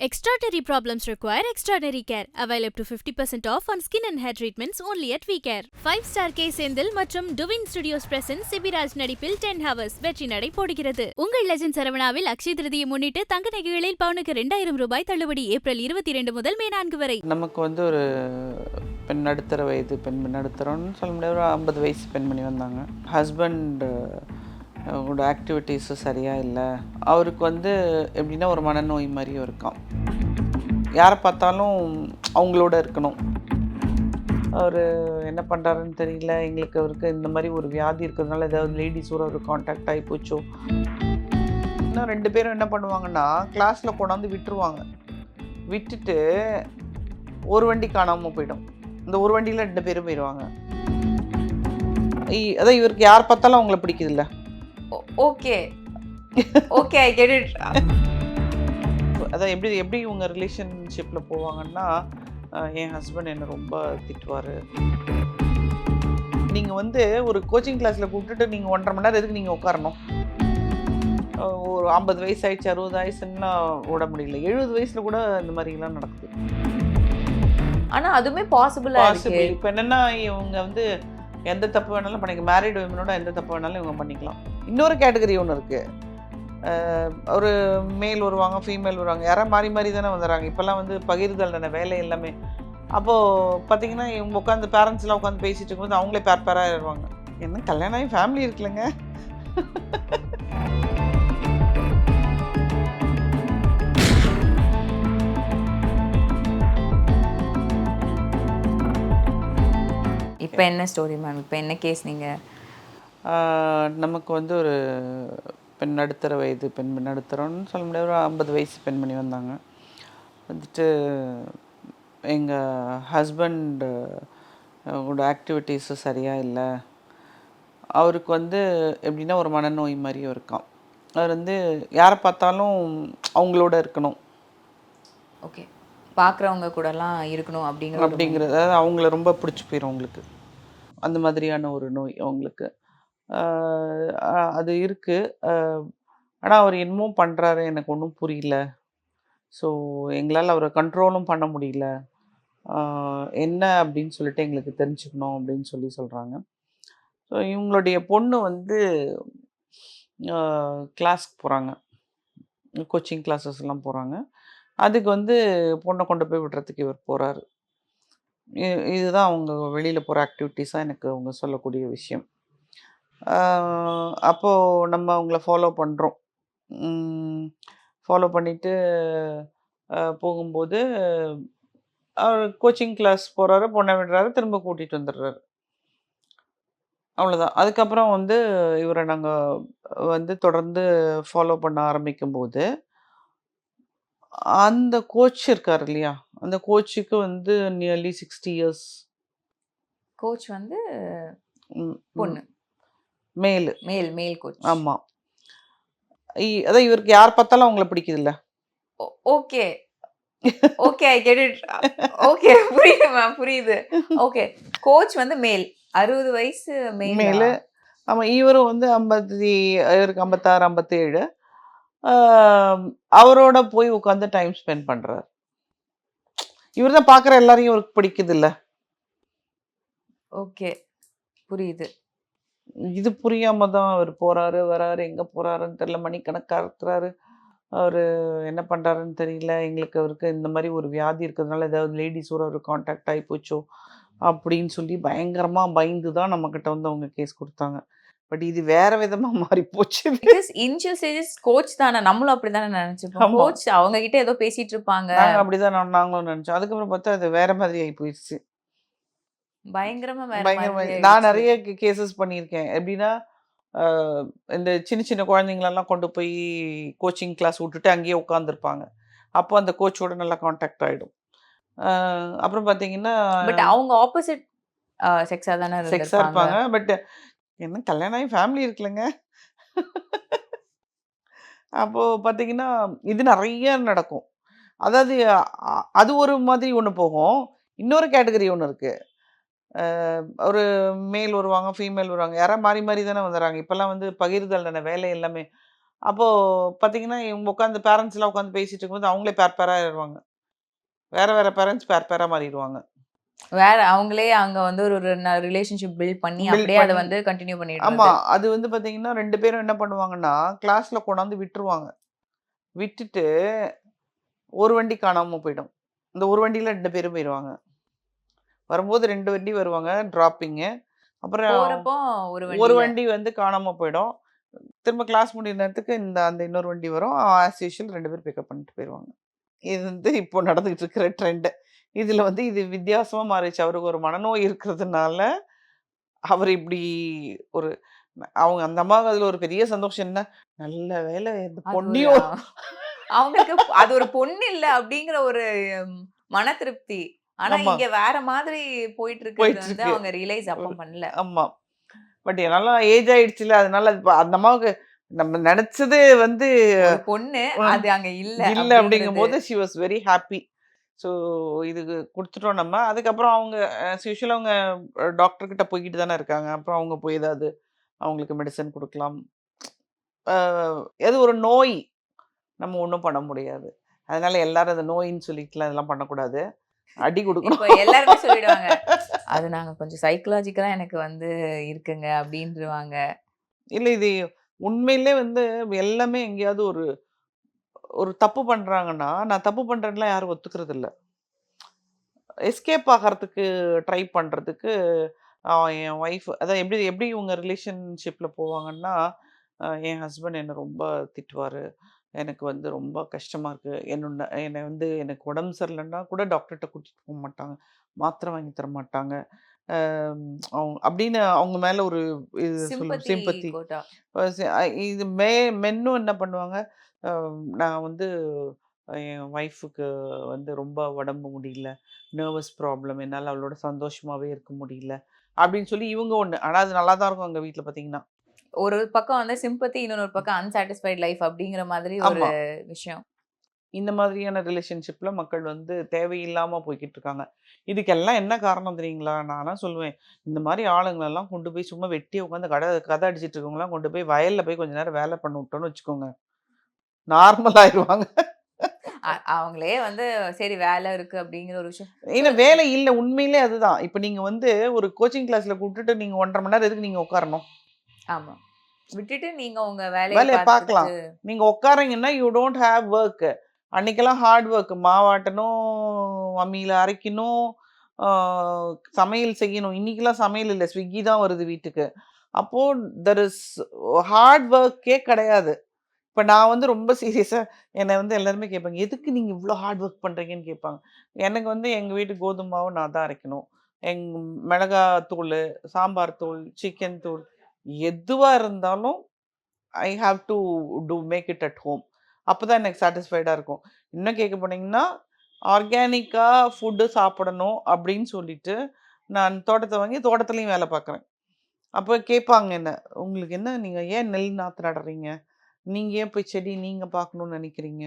Extraordinary problems require extraordinary care. Avail up to 50% off on skin and hair treatments only at VCare. 5-star K Senthil மற்றும் twin studios present Sibiraj நடிப்பில் 10 hours வெற்றி நடை போடுகிறது உங்கள் legend சரவணாவில் Akshaya Tritiya முன்னிட்டு தங்க நகைகளில் பவுனுக்கு ரெண்டாயிரம் ரூபாய் தள்ளுபடி ஏப்ரல் இருபத்தி இரண்டு முதல் மே நான்கு வரை நமக்கு வந்து ஒரு பெண் நடுத்தர வயது பெண் நடுத்தரம்னு சொல்ல முடியாது ஒரு ஐம்பது வயசு பெண்மணி வந்தாங்க ஹஸ்பண்ட் அவரோட ஆக்டிவிட்டீஸும் சரியாக இல்லை. அவருக்கு வந்து எப்படின்னா ஒரு மனநோய் மாதிரியும் இருக்கான் யாரை பார்த்தாலும் அவங்களோட இருக்கணும். அவர் என்ன பண்ணுறாருன்னு தெரியல. எங்களுக்கு அவருக்கு இந்த மாதிரி ஒரு வியாதி இருக்கிறதுனால ஏதாவது லேடிஸோட ஒரு காண்டாக்ட் ஆகி போச்சோ? இன்னும் ரெண்டு பேரும் என்ன பண்ணுவாங்கன்னா கிளாஸில் கொண்டாந்து விட்டுருவாங்க. விட்டுட்டு ஒரு வண்டி காணாமல் போயிடும். இந்த ஒரு வண்டியில் ரெண்டு பேரும் போயிடுவாங்க அதான் இவருக்கு யார் பார்த்தாலும் அவங்கள பிடிக்குதுல்ல. Okay. Okay I get it அதான் எப்படி எப்படி இவங்க ரிலேஷன்ஷிப்பில் போவாங்கன்னா என் ஹஸ்பண்ட் என்னை ரொம்ப திட்டுவார். நீங்கள் வந்து ஒரு கோச்சிங் கிளாஸில் கூப்பிட்டுட்டு நீங்கள் ஒன்றரை மணி நேரம் எதுக்கு நீங்கள் உட்காரணும்? ஒரு ஐம்பது வயசு ஆயிடுச்சு அறுபது வயசுன்னா ஓட முடியல. எழுபது வயசில் கூட இந்த மாதிரிலாம் நடக்குது. ஆனா அதுவுமே பாசிபிளா இருக்கு. பாசிபிள் இப்போ என்னென்னா இவங்க வந்து எந்த தப்பு வேணாலும் பண்ணிக்க மேரிட் விமனோட எந்த தப்பு வேணாலும் இவங்க பண்ணிக்கலாம். இன்னொரு கேட்டகரி ஒன்று இருக்குது ஒரு மேல் வருவாங்க ஃபீமேல் வருவாங்க. யாராவது மாறி மாறி தானே வந்துடுறாங்க இப்போல்லாம் வந்து பகிர்தல் தானே வேலை எல்லாமே. அப்போது பார்த்தீங்கன்னா இவங்க உட்காந்து பேரண்ட்ஸ்லாம் உட்காந்து பேசிட்டு இருக்கும்போது அவங்களே பேர் பேராக இருவாங்க என்ன கல்யாணம் ஆகி ஃபேமிலி இருக்குல்லங்க. இப்போ என்ன ஸ்டோரி மேம் இப்போ என்ன கேஸ் நீங்கள் நமக்கு வந்து ஒரு பெண் நடுத்தர வயது பெண் நடுத்தரம்னு சொல்ல முடியாது. ஒரு ஐம்பது வயசு பெண்மணி வந்தாங்க. வந்துட்டு எங்கள் ஹஸ்பண்ட் அவங்களோட ஆக்டிவிட்டீஸு சரியாக இல்லை. அவருக்கு வந்து எப்படின்னா ஒரு மனநோய் மாதிரியும் இருக்கான் அவர் வந்து யாரை பார்த்தாலும் அவங்களோட இருக்கணும். ஓகே. பார்க்குறவங்க கூடலாம் இருக்கணும் அப்படிங்கிற அப்படிங்கிறது. அதாவது அவங்கள ரொம்ப பிடிச்சி போயிடும் அவங்களுக்கு. அந்த மாதிரியான ஒரு நோய் அவங்களுக்கு. அது இருக்குது ஆனால் அவர் என்னமோ பண்ணுறாரு எனக்கு ஒன்றும் புரியல. ஸோ எங்களால் அவரை கண்ட்ரோலும் பண்ண முடியல. என்ன அப்படின்னு சொல்லிட்டு எங்களுக்கு தெரிஞ்சுக்கணும் அப்படின்னு சொல்லி சொல்கிறாங்க ஸோ இவங்களுடைய பொண்ணு வந்து கிளாஸ்க்கு போகிறாங்க கோச்சிங் கிளாஸஸ் எல்லாம் போகிறாங்க அதுக்கு வந்து பொண்ணை கொண்டு போய் விடுறதுக்கு இவர் போகிறாரு இதுதான் அவங்க வெளியில் போகிற ஆக்டிவிட்டீஸாக எனக்கு அவங்க சொல்லக்கூடிய விஷயம். அப்போது நம்ம அவங்கள ஃபாலோ பண்ணுறோம் ஃபாலோ பண்ணிவிட்டு போகும்போது அவர் கோச்சிங் கிளாஸ் போகிறாரு பொண்ணை விடுறாரு திரும்ப கூட்டிகிட்டு வந்துடுறாரு. அவ்வளோதான் அதுக்கப்புறம் வந்து இவரை நாங்கள் வந்து தொடர்ந்து ஃபாலோ பண்ண ஆரம்பிக்கும்போது அந்த கோச் இருக்கார் இல்லையா? அந்த கோச்சுக்கு வந்து நியர்லி சிக்ஸ்டி இயர்ஸ் கோச் வந்து பொண்ணு. மேலு. மேல் மேல் கோச். ஆமாம் அதான் இவருக்கு யார் பார்த்தாலும் அவங்கள பிடிக்குதுல்ல. Okay. Okay I get it. Okay புரியுது மேம் புரியுது. ஓகே. கோச் வந்து மேல். அறுபது வயசு மேல்? மேலு. ஆமாம் இவரும் வந்து ஐம்பத்தி இவருக்கு ஐம்பத்தாறு ஐம்பத்தேழு. அவரோட போய் உட்காந்து டைம் ஸ்பெண்ட் பண்ணுறாரு இவர் தான் பார்க்குற எல்லாரையும் இவருக்கு பிடிக்குது இல்ல ஓகே. புரியுது. இது புரியாம தான் அவர் போறாரு வராரு எங்க போறாருன்னு தெரியல. மணிக்கணக்காக இருக்கிறாரு. அவர் என்ன பண்றாருன்னு தெரியல. எங்களுக்கு அவருக்கு இந்த மாதிரி ஒரு வியாதி இருக்கிறதுனால ஏதாவது லேடிஸோட ஒரு காண்டாக்ட் ஆகி போச்சோ அப்படின்னு சொல்லி பயங்கரமா பயந்து தான் நம்ம கிட்ட வந்து அவங்க கேஸ் கொடுத்தாங்க. பட் இது வேற விதமா மாறி போச்சு. பிகாஸ் இனிஷியல் ஸ்டேஜஸ் கோச் தானே. நம்மளும் அப்படிதானே நினைச்சுப்போம் ஆமா. கோச் அவங்க கிட்ட ஏதோ பேசிட்டு இருப்பாங்க. அப்படிதான் நாங்களும் நினைச்சோம். அதுக்கப்புறம் பார்த்தா அது வேற மாதிரி ஆகி போயிடுச்சு பயங்கரமா நான். நிறைய கேசஸ் பண்ணியிருக்கேன். எப்படின்னா இந்த சின்ன சின்ன குழந்தைங்களெல்லாம் கொண்டு போய் கோச்சிங் கிளாஸ் விட்டுட்டு அங்கேயே உட்காந்துருப்பாங்க அப்போ அந்த கோச்சோட நல்லா காண்டாக்ட் ஆகிடும் அப்புறம் பார்த்தீங்கன்னா பட் அவங்க ஆப்போசிட் செக்ஸா தானே செக்ஸாக இருப்பாங்க. பட் என்ன கல்யாணம் ஆகி ஃபேமிலி இருக்குல்லங்க. அப்போது பார்த்தீங்கன்னா இது நிறைய நடக்கும். அதாவது அது ஒரு மாதிரி ஒன்று போகும். இன்னொரு கேட்டகரி ஒன்று இருக்குது ஒரு மேல் வருவாங்க ஃபீமேல் வருவாங்க. யாராவது மாறி மாறி தானே வந்துடுறாங்க இப்போல்லாம் வந்து பகிர்தல் தானே வேலை எல்லாமே. அப்போது பார்த்தீங்கன்னா இவங்க உட்காந்து பேரண்ட்ஸ்லாம் உட்காந்து பேசிட்டு இருக்கும்போது அவங்களே பேர் பேராக ஆயிடுவாங்க. வேற வேற பேரண்ட்ஸ் பேர் பேராக மாறிடுவாங்க. வேற அவங்களே அங்க வந்து ஒரு ரிலேஷன்ஷிப் பில்ட் பண்ணி அப்படியே அதை வந்து கண்டினியூ பண்ணிடுறாங்க ஆமா அது வந்து பாத்தீங்கன்னா ரெண்டு பேரும் என்ன பண்ணுவாங்கன்னா கிளாஸ்ல கொண்டாந்து விட்டுருவாங்க. விட்டுட்டு ஒரு வண்டி காணாம போயிடும். இந்த ஒரு வண்டியில ரெண்டு பேரும் போயிடுவாங்க வரும்போது ரெண்டு வண்டி வருவாங்க டிராப்பிங்கு அப்புறம் ஒரு ஒரு வண்டி வந்து காணாம போயிடும். திரும்ப கிளாஸ் முடிகிற நேரத்துக்கு இந்த அந்த இன்னொரு வண்டி வரும். ஆஸ் யூஷுவல் ரெண்டு பேர் பிக்கப் பண்ணிட்டு போயிடுவாங்க இது வந்து இப்போ நடந்துகிட்டு இருக்கிற ட்ரெண்டு இதில் வந்து இது வித்தியாசமாக மாறிடுச்சு. அவருக்கு ஒரு மனநோய் இருக்கிறதுனால அவர் இப்படி ஒரு அவங்க அந்த அம்மாவுக்கு அதில் ஒரு பெரிய சந்தோஷம் என்ன? நல்ல வேலை இந்த பொண்ணியும் அவங்களுக்கு அது ஒரு பொண்ணு இல்ல அப்படிங்கிற ஒரு மன திருப்தி. ஆனா ஆமா. இங்க வேற மாதிரி போயிட்டு இருக்கிறது வந்து. அவங்க ரியலைஸ் அப்ப பண்ணல. ஆமாம் பட் என்னால ஏஜ் ஆயிடுச்சுல அதனால அது ப- அந்த அம்மாவுக்கு நம்ம நினைச்சது வந்து பொண்ணு அது அங்க இல்ல இல்லை அப்படிங்கும் போது she was very happy so இதுக்கு கொடுத்துட்டோம் நம்ம. அதுக்கப்புறம் அவங்க யூஸ்வலாக அவங்க டாக்டர் கிட்ட போய்கிட்டு தானே இருக்காங்க. அப்புறம் அவங்க போய் ஏதாவது அவங்களுக்கு மெடிசன் கொடுக்கலாம். அஹ், எது ஒரு நோய். நம்ம ஒன்றும் பண்ண முடியாது. அதனால எல்லாரும் அந்த நோயின்னு சொல்லிட்டுலாம் இதெல்லாம் பண்ணக்கூடாது. அடி கொடுக்கணும். இப்ப எல்லாருமே சொல்லிடுவாங்க அது நாங்க கொஞ்சம் சைக்கலாஜிக்கலா எனக்கு வந்து இருக்குங்க அப்படின்றவாங்க. இல்லை இது உண்மையிலே வந்து எல்லாமே எங்கேயாவது ஒரு ஒரு தப்பு பண்றாங்கன்னா நான் தப்பு பண்றேன்லாம் யாரும் ஒத்துக்கிறது இல்ல எஸ்கேப் ஆகிறதுக்கு ட்ரை பண்றதுக்கு என் ஒய்ஃப் அதான் எப்படி எப்படி இவங்க ரிலேஷன்ஷிப்பில் போவாங்கன்னா என் ஹஸ்பண்ட் என்னை ரொம்ப திட்டுவார். எனக்கு வந்து ரொம்ப கஷ்டமாக இருக்குது என்னோட என்னை வந்து எனக்கு உடம்பு சரியில்லைன்னா கூட டாக்டர்கிட்ட கூட்டிகிட்டு போக மாட்டாங்க. மாத்திரை வாங்கி தர மாட்டாங்க. அவங்க அப்படின்னு அவங்க மேலே ஒரு இது சொல்லும் சிம்பத்தி இது மே மென்னும் என்ன பண்ணுவாங்க? நான் வந்து என் ஒய்ஃபுக்கு வந்து ரொம்ப உடம்பு முடியல. நர்வஸ் ப்ராப்ளம் என்னால் அவளோட சந்தோஷமாகவே இருக்க முடியல. அப்படின்னு சொல்லி இவங்க ஒன்று ஆனால் அது நல்லா தான் இருக்கும் அங்கே வீட்டில் பார்த்தீங்கன்னா ஒரு பக்கம் வந்து சிம்பத்தி இன்னொரு பக்கம் அன்சாட்டிஸ்ஃபைட் லைஃப் அப்படிங்கிற மாதிரி ஒரு. விஷயம். இந்த மாதிரியான ரிலேஷன்ஷிப்பில் மக்கள் வந்து தேவையில்லாமல் போய்கிட்டு இருக்காங்க இதுக்கெல்லாம் என்ன காரணம் தெரியுங்களா? நானா சொல்லுவேன். இந்த மாதிரி ஆளுங்களெல்லாம் கொண்டு போய் சும்மா வெட்டி உட்காந்து கடை கதை அடிச்சிட்டு இருக்கவங்களாம் கொண்டு போய் வயலில் போய் கொஞ்ச நேரம் வேலை பண்ண விட்டோன்னு வச்சுக்கோங்க. நார்மல் ஆயிடுவாங்க அவங்களே வந்து சரி வேலை இருக்கு அப்படிங்கிற ஒரு விஷயம். இல்ல வேலை இல்ல உண்மையிலே அதுதான். இப்ப நீங்க வந்து ஒரு கோச்சிங் கிளாஸ்ல கூப்பிட்டுட்டு நீங்க ஒன்றரை மணி நேரம் எதுக்கு நீங்க உட்காரணும் ஆமா. விட்டுட்டு நீங்க உங்க வேலையை பார்க்கலாம். நீங்க உட்காரீங்கன்னா யூ டோன்ட் ஹேவ் ஒர்க் அன்னைக்கெல்லாம் ஹார்ட் ஒர்க் மாவாட்டணும் அம்மியில அரைக்கணும் சமையல் செய்யணும். இன்னைக்கெல்லாம் சமையல் இல்லை. ஸ்விக்கி தான் வருது வீட்டுக்கு. அப்போ தெர் இஸ் ஹார்ட் ஒர்க்கே கிடையாது. இப்போ நான் வந்து ரொம்ப சீரியஸாக என்னை வந்து எல்லாருமே கேட்பாங்க எதுக்கு நீங்கள் இவ்வளோ ஹார்ட் ஒர்க் பண்ணுறீங்கன்னு கேட்பாங்க. எனக்கு வந்து எங்கள் வீட்டு கோதுமை மாவு நான் தான் அரைக்கணும். எங் மிளகா தூள் சாம்பார் தூள் சிக்கன் தூள் எதுவாக இருந்தாலும் I have to do make it at home அப்போ தான் எனக்கு சாட்டிஸ்ஃபைடாக இருக்கும். இன்னும் கேட்க போனீங்கன்னா ஆர்கானிக்காக ஃபுட்டு சாப்பிடணும் அப்படின்னு சொல்லிட்டு நான் தோட்டத்தை வாங்கி தோட்டத்துலேயும் வேலை பார்க்குறேன். அப்போ கேட்பாங்க என்ன உங்களுக்கு என்ன நீங்கள் ஏன் நெல் நாற்று நடுறீங்க நீங்கள் ஏன் போய் செடி நீங்கள் பார்க்கணுன்னு நினைக்கிறீங்க?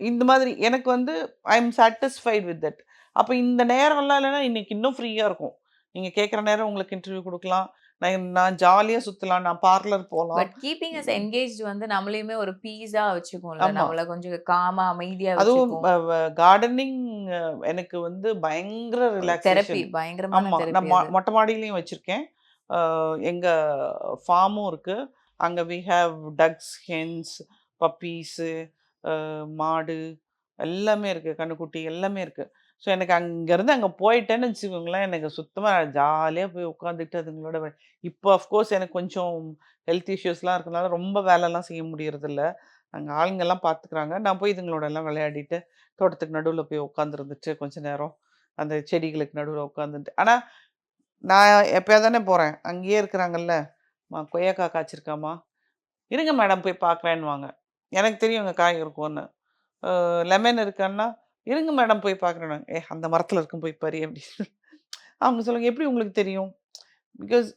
இந்த மாதிரி எனக்கு வந்து I am satisfied with that அப்போ இந்த நேரம்லாம் இல்லைன்னா இன்னைக்கு இன்னும் ஃப்ரீயாக இருக்கும். நீங்கள் கேட்குற நேரம் உங்களுக்கு இன்டர்வியூ கொடுக்கலாம். நான் நான் ஜாலியாக சுற்றலாம் நான் பார்லர் போகலாம் பட் கீப்பிங் அஸ் என்கேஜ் வந்து நம்மளையுமே ஒரு பீஸா வச்சுக்கோம்ல. நம்மள கொஞ்சம் காமா அமைதியா அதுவும் கார்டனிங் எனக்கு வந்து பயங்கர பயங்கரமான ஆமாம் நான் மொட்டை மாடியிலையும் வச்சுருக்கேன். எங்கள் ஃபார்மும் இருக்குது அங்கே we have ducks hens puppies மாடு எல்லாமே இருக்குது கண்ணுக்குட்டி எல்லாமே இருக்குது ஸோ எனக்கு அங்கேருந்து அங்கே போயிட்டேன்னு வச்சுக்கோங்களேன் எனக்கு சுத்தமாக ஜாலியாக போய் உட்காந்துட்டு அதுங்களோட இப்போ அஃப்கோர்ஸ் எனக்கு கொஞ்சம் ஹெல்த் இஷ்யூஸ்லாம் இருக்கனால ரொம்ப வேலைலாம் செய்ய முடியறதில்ல. அங்கே ஆளுங்கெல்லாம் பார்த்துக்குறாங்க. நான் போய் இதுங்களோட எல்லாம் விளையாடிட்டு தோட்டத்துக்கு நடுவில் போய் உட்காந்துருந்துட்டு கொஞ்ச நேரம் அந்த செடிகளுக்கு நடுவில் உட்காந்துட்டு. ஆனால் நான் எப்போயா தானே போகிறேன் அங்கேயே இருக்கிறாங்கல்ல. மா கொய்யாக்காய் காய்ச்சிருக்காமா இருங்க மேடம் போய் பார்க்குறேன்னுவாங்க எனக்கு தெரியும் இங்கே காய் இருக்கும்னு. லெமன் இருக்கான்னா இருங்க மேடம் போய் பார்க்குறேன் ஏ அந்த மரத்தில் இருக்கும் போய் பாரு அப்படின்னு. அவங்க சொல்லுங்க எப்படி உங்களுக்கு தெரியும்? பிகாஸ்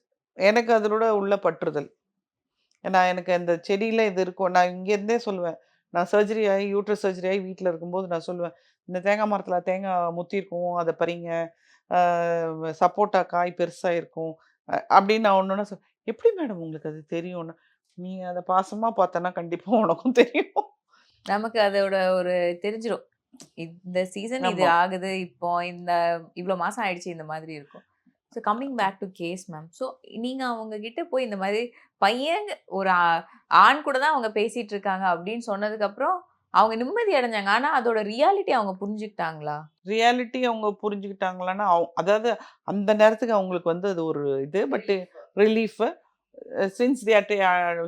எனக்கு அதனோட உள்ள பற்றுதல். நான் எனக்கு அந்த செடியில் இது இருக்கும். நான் இங்கேருந்தே சொல்லுவேன். நான் சர்ஜரி ஆகி யூட்ரஸ் சர்ஜரி ஆகி வீட்டில் இருக்கும்போது நான் சொல்லுவேன் இந்த தேங்காய் மரத்தில் தேங்காய் முத்தி இருக்கும் அதை பறிங்க. சப்போட்டா காய் பெருசாக இருக்கும். அப்படின்னு நான் ஒன்று சொல் எப்படி மேடம் உங்களுக்கு அது தெரியும்னா? நீ அதை பாசமாக பார்த்தனா கண்டிப்பாக உனக்கும் தெரியும். நமக்கு அதோட ஒரு தெரிஞ்சிடும் இந்த சீசன் இது. ஆகுது. இப்போ இந்த இவ்ளோ மாசம் ஆயிடுச்சு இந்த மாதிரி இருக்கும். So coming back to case ma'am. So நீங்க அவங்க கிட்ட போய் இந்த மாதிரி பையன் ஒரு ஆண் கூட தான் அவங்க பேசிட்டு இருக்காங்க அப்படின்னு சொன்னதுக்கப்புறம், அவங்க நிம்மதி அடைஞ்சாங்க. ஆனா அதோட ரியாலிட்டி அவங்க புரிஞ்சுக்கிட்டாங்களா? ரியாலிட்டி அவங்க புரிஞ்சுக்கிட்டாங்களான்னா, அதாவது அந்த நேரத்துக்கு அவங்களுக்கு வந்து அது ஒரு இது. But relief since they are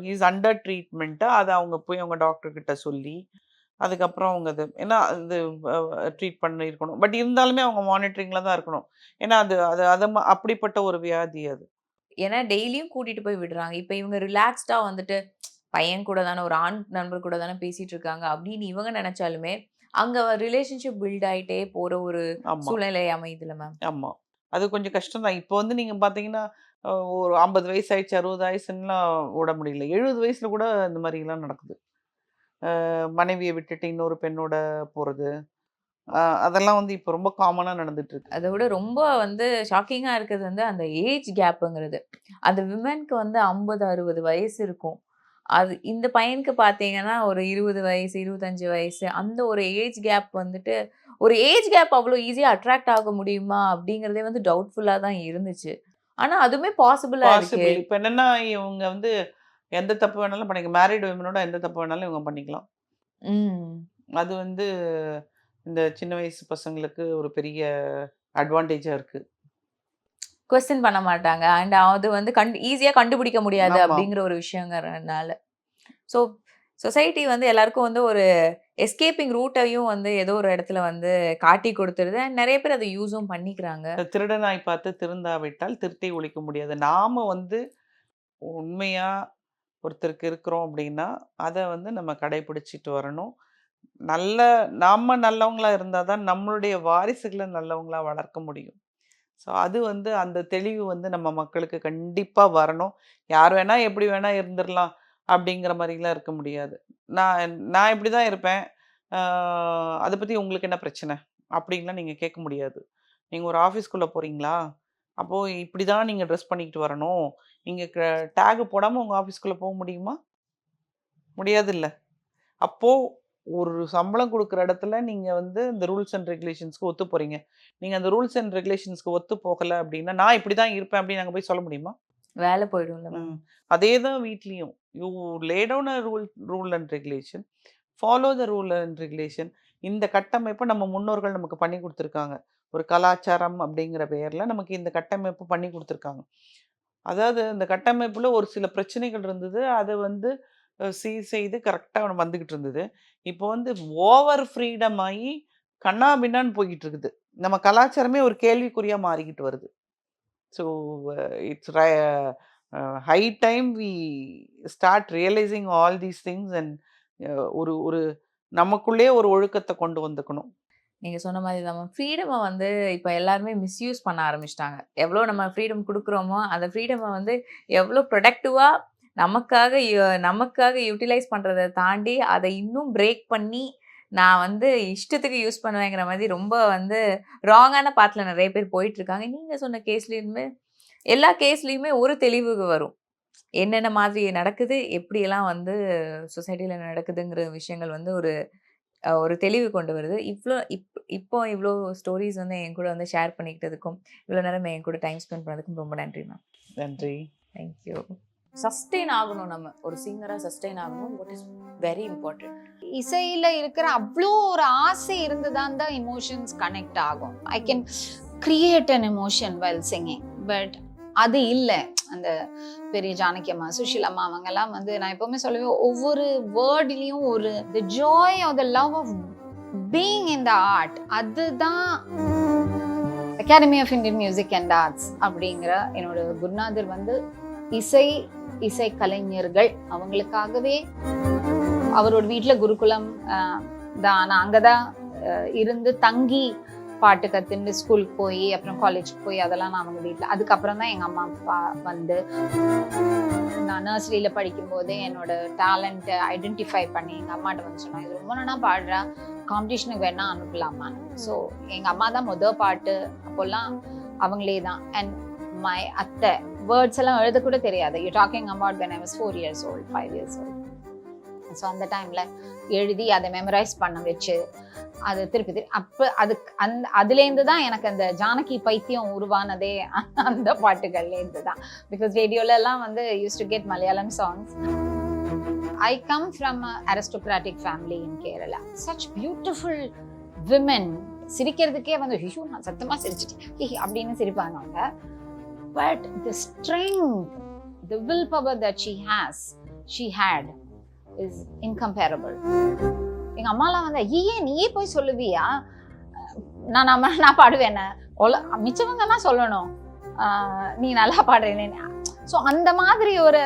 he is under treatment அத அவங்க போய் அவங்க டாக்டர் கிட்ட சொல்லி, அதுக்கப்புறம் அவங்க அது ஏன்னா அது ட்ரீட் பண்ணியிருக்கணும். பட் இருந்தாலுமே அவங்க மானிட்டரிங்ல தான் இருக்கணும். ஏன்னா அது அது அது அப்படிப்பட்ட ஒரு வியாதி அது. ஏன்னா டெய்லியும் கூட்டிட்டு போய் விடுறாங்க. இப்ப இவங்க ரிலாக்ஸ்டா வந்துட்டு பையன் கூட தானே ஒரு ஆண் நண்பர் கூட தானே பேசிட்டு இருக்காங்க அப்படின்னு இவங்க நினைச்சாலுமே, அங்க ரிலேஷன்ஷிப் பில்ட் ஆயிட்டே போற ஒரு சூழ்நிலை அமையுதுல்ல மேம். ஆமா. அது கொஞ்சம் கஷ்டம் தான். இப்போ வந்து நீங்க பார்த்தீங்கன்னா, ஒரு 50 வயசு ஆயிடுச்சு, 60 ஆயிடுச்சுன்னுலாம் விட முடியல. 70 வயசுல கூட இந்த மாரிலாம் நடக்குது. மனைவிய விட்டுட்டு இன்னொரு பெண்ணோட போறது. அ அதெல்லாம் வந்து இப்போ ரொம்ப காமனா நடந்துட்டு இருக்கு. அத விட ரொம்ப வந்து ஷாக்கிங்கா இருக்கிறது வந்து அந்த ஏஜ் கேப்புங்கிறது. அந்த விமென்க்கு வந்து 50, 60 வயசு இருக்கும். அது இந்த பையனுக்கு பார்த்தீங்கன்னா, ஒரு 20 வயசு, 25 வயசு அந்த ஒரு ஏஜ் கேப் வந்துட்டு ஒரு ஏஜ் கேப் அவ்ளோ ஈஸியா அட்ராக்ட் ஆக முடியுமா? அப்படிங்கிறதே வந்து டவுட்ஃபுல்லா தான் இருந்துச்சு. ஆனா அதுவுமே பாசிபிளா இருக்கு. இப்ப என்னன்னா, இவங்க வந்து எந்த தப்பு வேணாலும் பண்ணிக்க மேரிட் விமனோட எந்த தப்பு வேணாலும் இவங்க பண்ணிக்கலாம். அது வந்து இந்த சின்ன வயசு பசங்களுக்கு ஒரு பெரிய அட்வான்டேஜா இருக்கு. கொஸ்டின் பண்ண மாட்டாங்க. அண்ட் அது வந்து கண் ஈஸியா கண்டுபிடிக்க முடியாது. அப்படிங்கிற ஒரு விஷயங்கிறனால. ஸோ சொசைட்டி வந்து எல்லாருக்கும் வந்து ஒரு எஸ்கேப்பிங் ரூட்டையும் வந்து ஏதோ ஒரு இடத்துல வந்து காட்டி கொடுத்துருது. அண்ட் நெறைய பேர் அத யூஸும் பண்ணிக்கிறாங்க. திருடனாய் பார்த்து திருந்தாவிட்டால் திருட்டை ஒழிக்க முடியாது. நாம வந்து உண்மையா ஒருத்தருக்கு இருக்கிறோம் அப்படின்னா, அதை வந்து நம்ம கடைபிடிச்சிட்டு வரணும். நல்ல நாம நல்லவங்களா இருந்தால் தான் நம்மளுடைய வாரிசுகளை நல்லவங்களாக வளர்க்க முடியும். ஸோ அது வந்து அந்த தெளிவு வந்து நம்ம மக்களுக்கு கண்டிப்பாக வரணும். யார் வேணால் எப்படி வேணால் இருந்துடலாம் அப்படிங்கிற மாதிரிலாம் இருக்க முடியாது. நான் நான் இப்படி தான் இருப்பேன். அதை பற்றி உங்களுக்கு என்ன பிரச்சனை? அப்படின்லாம் நீங்கள் கேட்க முடியாது. நீங்கள் ஒரு ஆஃபீஸ்க்குள்ளே போகிறீங்களா அப்போது இப்படி தான் நீங்கள் ட்ரெஸ் பண்ணிக்கிட்டு வரணும். நீங்க க டேக் போடாம உங்க ஆஃபீஸ்க்குள்ள போ முடியுமா? முடியாதுல்ல. அப்போ ஒரு சம்பளம் குடுக்குற இடத்துல நீங்க வந்து இந்த ரூல்ஸ் அண்ட் ரெகுலேஷன்ஸ்க்கு ஒத்து போறீங்க. நீங்க அந்த ரூல்ஸ் அண்ட் ரெகுலேஷன்ஸ்க்கு ஒத்து போகல அப்படின்னா, நான் இப்படி தான் இருப்பேன் அப்படின்னு அங்க போய் சொல்ல முடியுமா? வேலை போயிடும்ல. அதே தான் வீட்லயும். You lay down a rule rule and regulation. Follow the rule and regulation. இந்த கட்டமைப்ப நம்ம முன்னோர்கள் நமக்கு பண்ணி குடுத்துருக்காங்க. ஒரு கலாச்சாரம் அப்படிங்கிற பெயர்ல நமக்கு இந்த கட்டமைப்பு பண்ணி குடுத்துருக்காங்க. அதாவது இந்த கட்டமைப்பில் ஒரு சில பிரச்சனைகள் இருந்தது. அதை வந்து சீ செய்து கரெக்டாக வந்துக்கிட்டு இருந்தது. இப்போ வந்து ஓவர் ஃப்ரீடம் ஆகி கன்னா பின்னான்னு இருக்குது. நம்ம கலாச்சாரமே ஒரு கேள்விக்குறியாக மாறிக்கிட்டு வருது. So it's right high time we start realising all these things and ஒரு ஒரு நமக்குள்ளேயே ஒரு ஒழுக்கத்தை கொண்டு வந்துக்கணும். நீங்கள் சொன்ன மாதிரி தான் ஃப்ரீடமை வந்து இப்போ எல்லாருமே மிஸ்யூஸ் பண்ண ஆரம்பிச்சிட்டாங்க எவ்வளோ நம்ம ஃப்ரீடம் கொடுக்குறோமோ அந்த ஃப்ரீடமை வந்து எவ்வளோ ப்ரொடக்டிவாக நமக்காக நமக்காக யூட்டிலைஸ் பண்ணுறதை தாண்டி, அதை இன்னும் பிரேக் பண்ணி, நான் வந்து இஷ்டத்துக்கு யூஸ் பண்ணுவேங்கிற மாதிரி ரொம்ப வந்து ராங்கான பாத்தில் நிறைய பேர் போயிட்டுருக்காங்க. நீங்கள் சொன்ன கேஸ்லேயுமே எல்லா கேஸ்லேயுமே ஒரு தெளிவு வரும். என்னென்ன மாதிரி நடக்குது, எப்படியெல்லாம் வந்து சொசைட்டியில் நடக்குதுங்கிற விஷயங்கள் வந்து ஒரு ஒரு தெளிவு கொண்டு வருது. இவ்ளோ இப் இப்போ இவ்ளோ ஸ்டோரீஸ் வந்து என் கூட வந்து ஷேர் பண்ணிக்கிட்டதுக்கும், இவ்ளோ நேரம் என் கூட டைம் ஸ்பெண்ட் பண்ணதுக்கும் ரொம்ப நன்றி மேம். நன்றி. Thank you. சஸ்டெயின் ஆகணும் நம்ம. ஒரு சிங்கரா சஸ்டெயின் ஆகணும். What is very important. இசையில இருக்கிற அவ்வளோ ஒரு ஆசை இருந்துதான் தான் எமோஷன்ஸ் கனெக்ட் ஆகும் I can create an emotion well singing but அது இல்லை. அந்த பெரிய ஜானகி அம்மா சுஷீல் அம்மா அவங்கெல்லாம் வந்து நான் எப்பவுமே சொல்லுவேன் ஒவ்வொரு வேர்ட்லயும் ஒரு the joy of the love of being in the art அதுதான் academy of Indian music and arts அப்படிங்கிற என்னோட குருநாதர் வந்து இசை இசை கலைஞர்கள் அவங்களுக்காகவே அவரோட வீட்டில் குருகுலம் ஆஹ், தான். நான் அங்கே தான் இருந்து தங்கி பாட்டு கற்றுன்னு ஸ்கூலுக்கு போய் அப்புறம் காலேஜுக்கு போய் அதெல்லாம் நான் அவங்க வீட்டில் அதுக்கப்புறம் தான் எங்கள் அம்மா அப்பா வந்து நான் நர்சரியில் படிக்கும்போது என்னோட டேலண்ட்டை ஐடென்டிஃபை பண்ணி எங்கள் அம்மாட்ட வந்து சொன்னேன் இது ரொம்ப நல்லா பாடுறேன் காம்படிஷனுக்கு வேணா அனுப்பலாமான்னு. ஸோ எங்கள் அம்மா தான் முத பாட்டு அப்போல்லாம் அவங்களே தான். அண்ட் மை அத்தை வேர்ட்ஸ் எல்லாம் எழுத கூட தெரியாது. You talking about when I was four years old five years old so அந்த டைமில் எழுதி அதை மெமரைஸ் பண்ண வச்சு அது திருப்பி திருப்பி அப்போ அதுக்கு அந்த அதுலேருந்து தான் எனக்கு அந்த ஜானகி பைத்தியம் உருவானதே அந்த பாட்டுகள்லேருந்து தான் பிகாஸ் ரேடியோலலாம் வந்து use to get Malayalam songs I come from aristocratic family in Kerala such beautiful women சிரிக்கிறதுக்கே வந்து ஐயோ நான் சத்தமாக சிரிச்சிட்டேன். ஹி, அப்படின்னு சிரிப்பாங்க. அவங்க but the strength will power that she has she had is incomparable எங்க அம்மாலாம் வந்து ஐயே நீயே போய் சொல்லுவியா? நான் நம்ம நான் பாடுவேன். ஒல மிச்சவங்கலாம் சொல்லணும். ஆஹ் நீ நல்லா பாடுறேன்னு. ஸோ அந்த மாதிரி ஒரு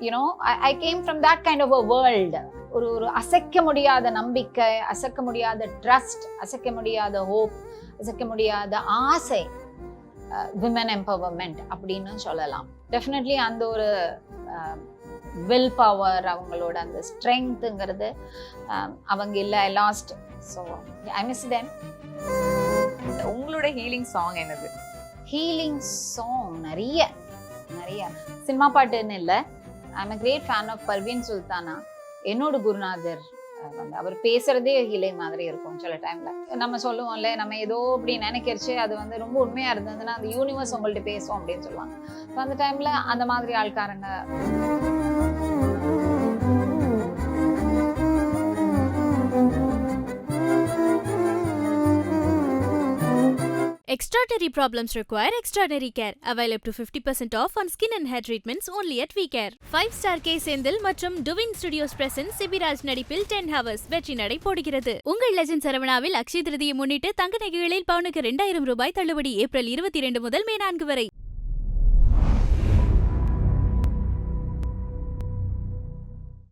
you know I came from that kind of a world ஒரு ஒரு அசைக்க முடியாத நம்பிக்கை அசைக்க முடியாத ட்ரஸ்ட் அசைக்க முடியாத ஹோப் அசைக்க முடியாத ஆசை விமன் எம்பவர்மெண்ட் அப்படின்னு சொல்லலாம். டெஃபினெட்லி அந்த ஒரு வில் பவர் அவங்களோட அந்த ஸ்ட்ரென்த்துங்கிறது அவங்க இல்லை lost so I miss them உங்களோட ஹீலிங் சாங் என்னது? ஹீலிங் சாங் நிறைய நிறைய. சினிமா பாட்டுன்னு இல்லை. I'm a great fan of Parveen Sultana என்னோட குருநாதர் வந்து அவர் பேசுறதே ஹீலிங் மாதிரி இருக்கும் சில டைம்ல நம்ம சொல்லுவோம்ல நம்ம ஏதோ அப்படி நினைக்கிறச்சு அது வந்து ரொம்ப உண்மையா இருந்ததுன்னா அந்த யூனிவர்ஸ் உங்கள்ட்ட பேசும் அப்படின்னு சொல்லுவாங்க. அந்த டைம்ல அந்த மாதிரி ஆள்காரங்க Extraordinary problems require extraordinary care. Avail up to 50% off on skin and hair treatments only at VCare. 5-star K Senthil மற்றும் டுவின் ஸ்டுடியோஸ் பிரசன்ட் சிபிராஜ் நடிப்பில் 10 ஹவர்ஸ் வெற்றி நடை போடுகிறது உங்கள் லெஜன் சரவணாவில் அக்ஷய திருதியை முன்னிட்டு தங்க நகைகளில் பவுனுக்கு இரண்டாயிரம் ரூபாய் தள்ளுபடி ஏப்ரல் இருபத்தி இரண்டு முதல் மே நான்கு வரை